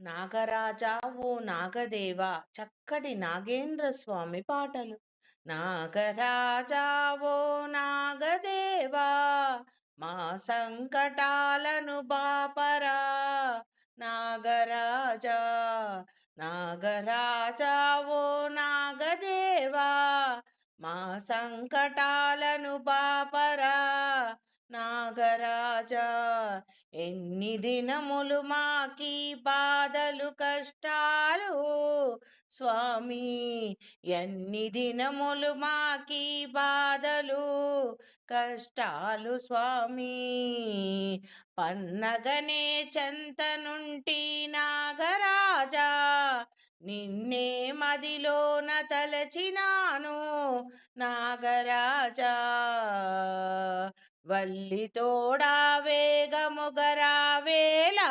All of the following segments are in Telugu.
నాగరాజా ఓ నాగదేవ చక్కటి నాగేంద్ర స్వామి పాటలు. నాగరాజా ఓ నాగదేవా మా సంకటాలను బాపరా. నాగరాజా నాగరాజా ఓ నాగదేవా మా సంకటాలను బాపరా. నాగరాజా ఎన్ని దినములు మాకి బాధలు కష్టాలు. స్వామి ఎన్ని దినములు మాకి బాధలు కష్టాలు స్వామి. పన్నగనే చెంతనుంటి నాగరాజా నిన్నే మదిలోన తలచినాను నాగరాజా. వల్లి తోడా వేగముగరావేలా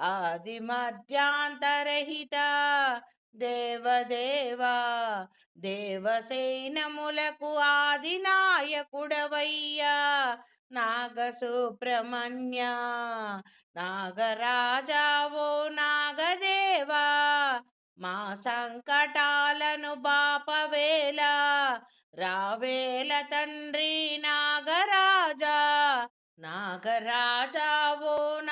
ఆది మధ్యాంతరహిత దేవదేవా దేవసేనములకు ఆది నాయకుడవయ్యా నాగసుబ్రహ్మణ్య నాగరాజావో నాగదేవా మా సంకటాలను బాపవేళ రావేల తండ్రి నాగరాజా నాగరాజావో ఓ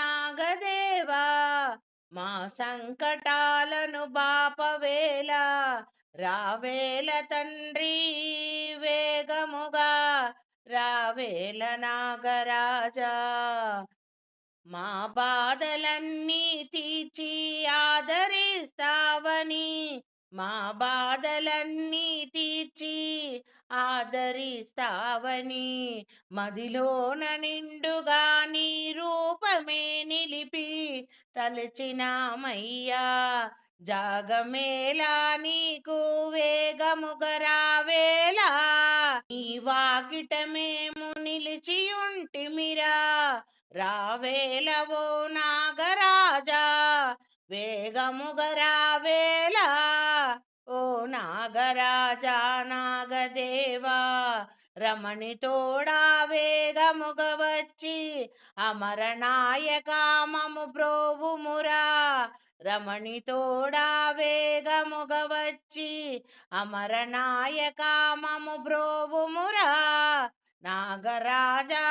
మా సంకటాలను బాపవేళ రావేల తండ్రి వేగముగా రావేల నాగరాజా. మా బాధలన్నీ తీర్చి ఆదరిస్తావని మా బాధలన్నీ తీర్చి ఆదరిస్తావని మదిలోన నిండుగా నీ రూపమే నిలిపి తలచినామయ్యా జాగమేలా నీకు వేగముగరావేలా నీ వాకిట మేము నిలిచి ఉంటిమిరా రావేలవో నాగరాజా వేగముగరా నాగదేవా రమణి తోడా వేగముగ వచ్చి అమరనాయకామము బ్రోవుమురా రమణి తోడా వేగముగ వచ్చి అమరనాయకామము బ్రోవుమురా నాగరాజా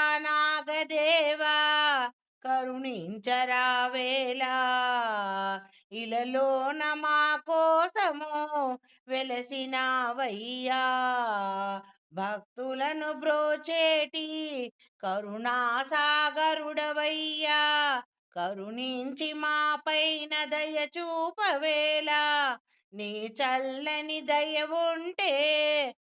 కరుణించరావేలా ఇలలోన మా కోసము వెలసినావయ్యా. భక్తులను బ్రోచేటి కరుణాసాగరుడవయ్యా. కరుణించి మా పైన దయ చూపవేలా నీ చల్లని దయ ఉంటే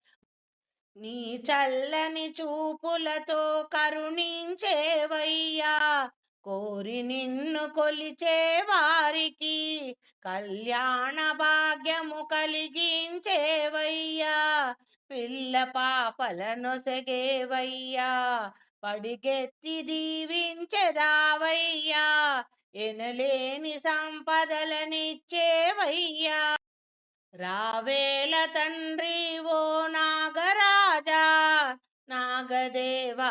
నీ చల్లని చూపులతో కరుణించేవయ్యా. కోరి నిన్ను కొలిచే వారికి కళ్యాణ భాగ్యము కలిగించేవయ్యా. పిల్ల పాపలను సెగేవయ్యా. పడిగెత్తి దీవించెదావయ్యా. ఎనలేని సంపదలనిచ్చేవయ్యా. రావేల తండ్రి ఓ నాగరాజా. నాగదేవా